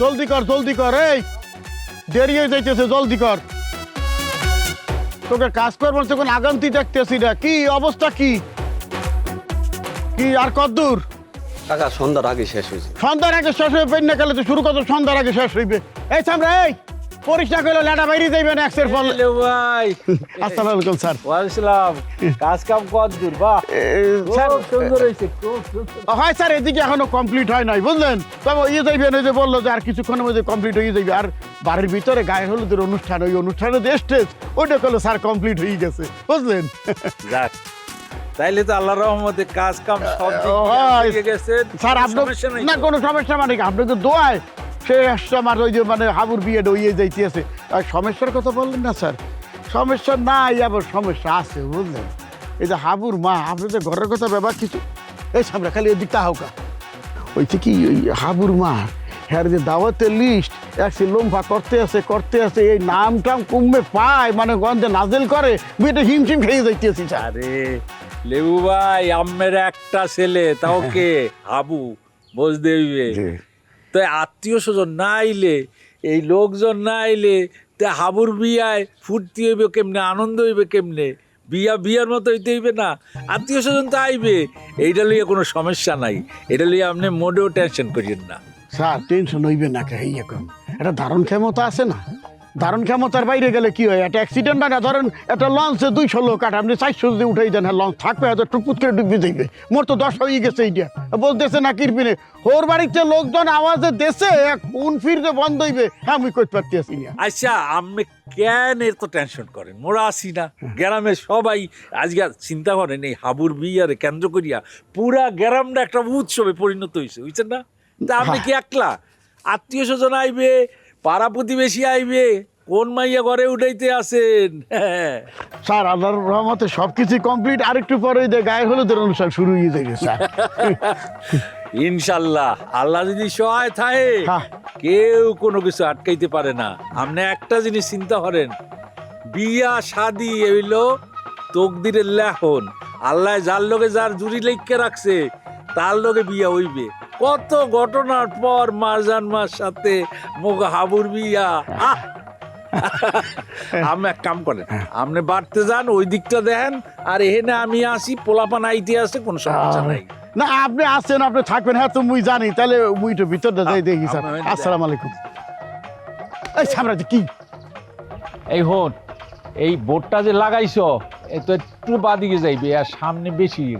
জলদি কর জলদি কর এই। দেরি হয়ে যাইতেছে জলদি কর। তোকে কাজ করবার তখন আগান্তি দেখতেছি না কি অবস্থা কি? কি আর কদ্দূর? কাকা সন্ধ্যার আগে শেষ হয়েছে। সন্ধ্যার আগে শেষ হয়ে পেন না গেলে তো শুরু করতো সন্ধ্যার আগে শেষ হইবে। এই সামনে এই! করলে লেটা বাইরে যাইবেন এক্সের ফল। ভাই। আসসালামু আলাইকুম স্যার। ওয়ালাইকুম কাজ কাম কত দূর বাহ। স্যার। সুন্দর খুব হয় স্যার এদিকে এখনও কমপ্লিট হয় নাই বুঝলেন? তবে ইয়ে যাইবেন ওই যে বলল যে আর কিছুক্ষণের মধ্যে কমপ্লিট হয়ে যাবে আর বাড়ির ভিতরে গায়ে হলুদের অনুষ্ঠান ওই অনুষ্ঠানের যে স্টেজ ওইটা করল স্যার কমপ্লিট হয়ে গেছে বুঝলেন? যাক তাইলে তো আল্লাহ রহমতে কাজ কাম সব হয়। গেছেন স্যার আপনার না কোনো সমস্যা মানে কি? আপনার তো দোয়ায় সে আসছে আমার ওই যে মানে হাবুর বিয়ে ডইয়ে যাইতেছে। আর সমস্যার কথা বললেন না স্যার? সমস্যা নাই আবার সমস্যা আছে বুঝলেন? এই যে হাবুর মা আপনাদের ঘরের কথা ব্যাপার কিছু? এই সামনে খালি হাউকা ওই থেকে ওই হাবুর মা? হ্যাঁ যে দাওয়াতের লিস্ট একসে লম্ফা করতে আছে করতে আছে এই নাম টাম কমবে পায় মানে গন্ধে নাজেল করে মেয়েটা হিমশিম খেয়ে যাইতেছি স্যার। আরে লেবু ভাই আম্মের একটা ছেলে তাও কে? হাবু হইবে তো আত্মীয় স্বজন না আইলে, এই লোকজন না আইলে তা হাবুর বিয়ায় ফুর্তি হইবে কেমনে, আনন্দ হইবে কেমনে? বিয়া, বিয়ার মতো হইতে হইবে না। আত্মীয় স্বজন তো আইবে। এইটা লইয়া কোনো সমস্যা নাই। এটা লইয়া আপনি মোটেও টেনশন করিয়েন না। স্যার টেনশন হইবে না কে এখন। এটা ধারণ ক্ষমতা আছে না? ধারণ ক্ষমতার বাইরে গেলে কি হয়? একটা অ্যাক্সিডেন্ট হয় না ধরেন একটা লঞ্চে দুইশো লোক কাটা আপনি চারশো যদি উঠাই দেন হ্যাঁ লঞ্চ থাকবে হয়তো টুকুত করে ডুববে যাইবে। মোর তো দশ হয়ে গেছে এইটা। বলতেছে না কিরপিনে ওর বাড়িতে লোকজন আওয়াজে দেশে কোন ফিরতে বন্ধ হইবে। হ্যাঁ আমি কইতে পারতেছি না। আচ্ছা আমি কেন এর তো টেনশন করেন? মোরা আসি না। গ্রামে সবাই আজকে চিন্তা করেন এই হাবুর বিয়ারে কেন্দ্র করিয়া পুরা গ্রামটা একটা উৎসবে পরিণত হয়েছে বুঝছেন না? তা আপনি কি একলা? আত্মীয় স্বজন আইবে পাড়া প্রতিবেশী আইবে কোন মাইয়া ঘরে উঠাইতে আসেন? স্যার আল্লাহর রহমতে সব কিছু কমপ্লিট। আরেকটু পরে যে গায়ে হলুদের অনুষ্ঠান শুরু হয়ে যাবে স্যার। ইনশাল্লাহ। আল্লাহ যদি সহায় থাকে হ্যাঁ। কেউ কোনো কিছু আটকাইতে পারে না। আপনি একটা জিনিস চিন্তা করেন বিয়া শাদি হইল তকদিরের লেখন আল্লাহ যার লোকে যার জুড়ি লেখকে রাখছে তার লোকে বিয়া হইবে। কত ঘটনার পর মারজান মার সাথে মুখ হাবুর বিয়া আহ! আপনি এক কাম করেন আপনি বাড়তে যান ওই দিকটা দেখেন আর এখানে আমি আসি পোলাপান আইতে আসে কোনো সমস্যা নাই। না আপনি আসছেন আপনি থাকবেন হ্যাঁ তো মুই জানি তাহলে মুই তো ভিতরটা যাই দেখি স্যার। আমি- আসসালামু আলাইকুম। এই সামনে কি? এই হোন এই বোর্ডটা যে লাগাইছ এ তো একটু বাদিকে যাইবে আর সামনে বেশি গেছে।